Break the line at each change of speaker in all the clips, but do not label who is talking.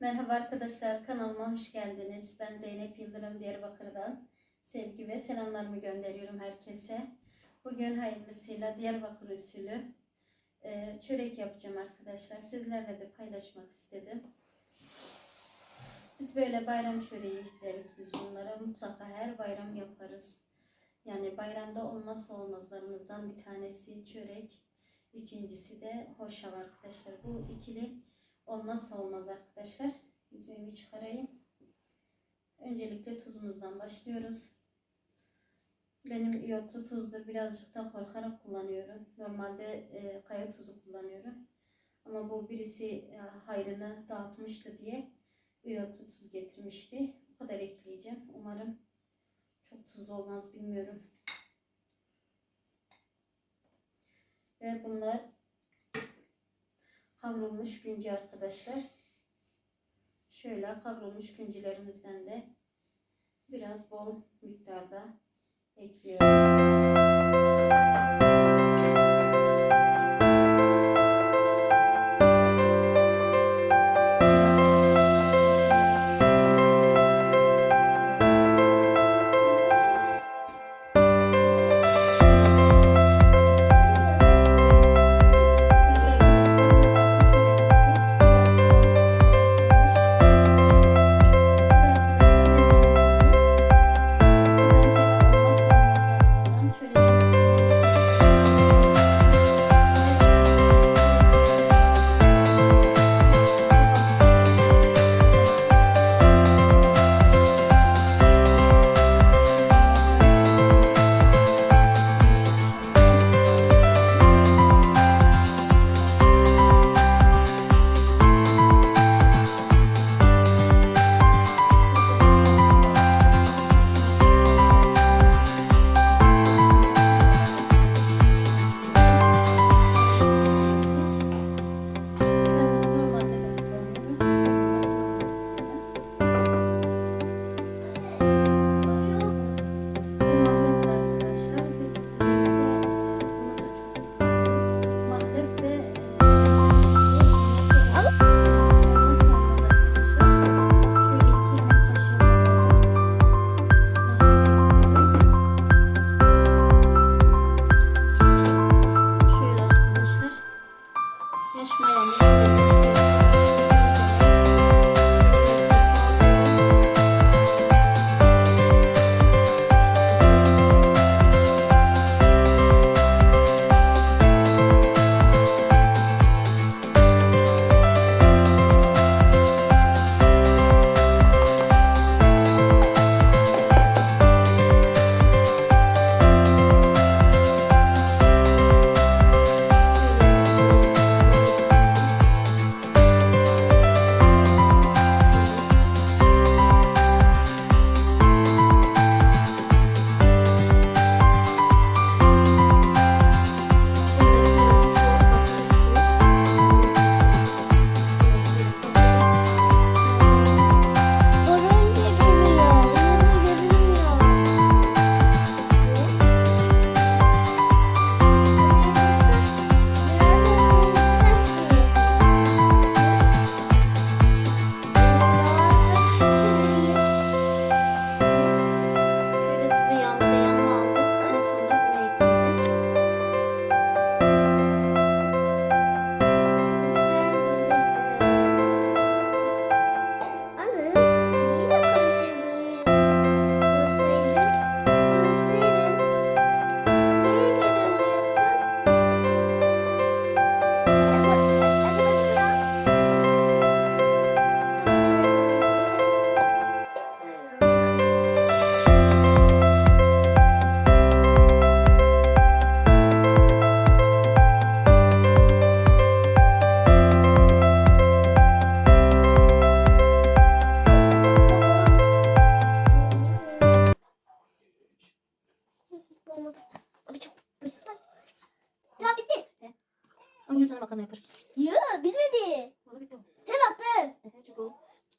Merhaba arkadaşlar, kanalıma hoş geldiniz. Ben Zeynep Yıldırım Diyarbakır'dan. Sevgi ve selamlarımı gönderiyorum herkese. Bugün hayırlısıyla Diyarbakır usulü e, çörek yapacağım arkadaşlar. Sizlerle de paylaşmak istedim. Biz böyle bayram çöreği deriz biz bunlara. Mutlaka her bayram yaparız. Yani bayramda olmazsa olmazlarımızdan bir tanesi çörek. İkincisi de hoşaf arkadaşlar. Bu ikili olmazsa olmaz arkadaşlar. Yüzüğümü çıkarayım. Öncelikle tuzumuzdan başlıyoruz. Benim iyotlu tuzdur. Birazcık da korkarak kullanıyorum. Normalde e, kaya tuzu kullanıyorum. Ama bu birisi e, hayrını dağıtmıştı diye iyotlu tuz getirmişti. Bu kadar ekleyeceğim. Umarım çok tuzlu olmaz bilmiyorum. Ve bunlar kavrulmuş günci arkadaşlar. Şöyle kavrulmuş güncilerimizden de biraz bol miktarda ekliyoruz.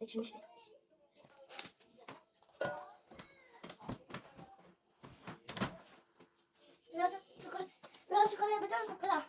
O ekşimişti.
Biraz çikolata, biraz çikolata yapacağım çikolata.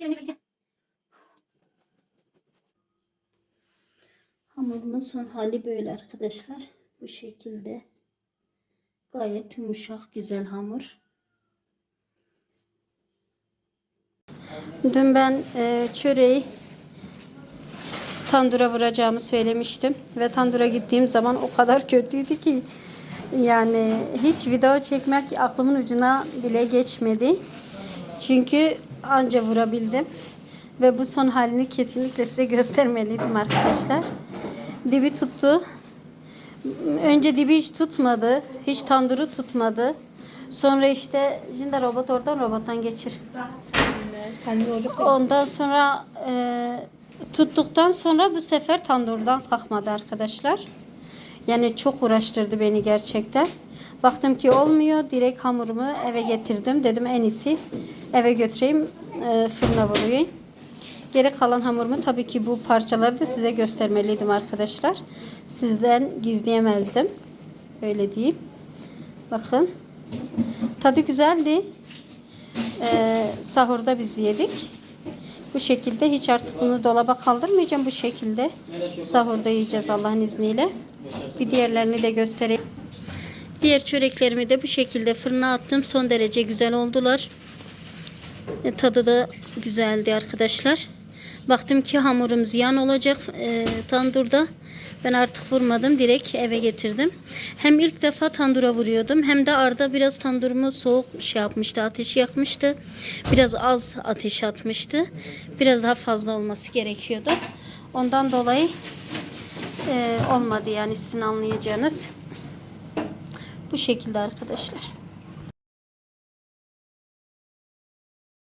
Gel. Gel gel gel. Hamurumun son hali böyle arkadaşlar. Bu şekilde. Gayet yumuşak, güzel hamur. Dün ben e, çöreği tandura vuracağımı söylemiştim. Ve tandura gittiğim zaman o kadar kötüydü ki yani hiç video çekmek aklımın ucuna bile geçmedi. Çünkü anca vurabildim. Ve bu son halini kesinlikle size göstermeliydim arkadaşlar. Dibi tuttu. Önce dibi hiç tutmadı. Hiç tanduru tutmadı. Sonra işte şimdi robot oradan robottan geçir. Ondan sonra e, tuttuktan sonra bu sefer tandurdan kalkmadı arkadaşlar. Yani çok uğraştırdı beni gerçekten. Baktım ki olmuyor. Direkt hamurumu eve getirdim. Dedim en iyisi eve götüreyim e, fırına vurayım. Geri kalan hamurumu tabii ki bu parçaları da size göstermeliydim arkadaşlar. Sizden gizleyemezdim. Öyle diyeyim. Bakın. Tadı güzeldi. Ee, sahurda biz yedik. Bu şekilde hiç artık bunu dolaba kaldırmayacağım. Bu şekilde sahurda yiyeceğiz Allah'ın izniyle. Bir diğerlerini de göstereyim. Diğer çöreklerimi de bu şekilde fırına attım. Son derece güzel oldular. E, tadı da güzeldi arkadaşlar. Baktım ki hamurum ziyan olacak e, tandurda. Ben artık vurmadım. Direkt eve getirdim. Hem ilk defa tandura vuruyordum. Hem de Arda biraz tandurumu soğuk şey yapmıştı. Ateşi yakmıştı. Biraz az ateş atmıştı. Biraz daha fazla olması gerekiyordu. Ondan dolayı e, olmadı yani sizin anlayacağınız. Bu şekilde arkadaşlar.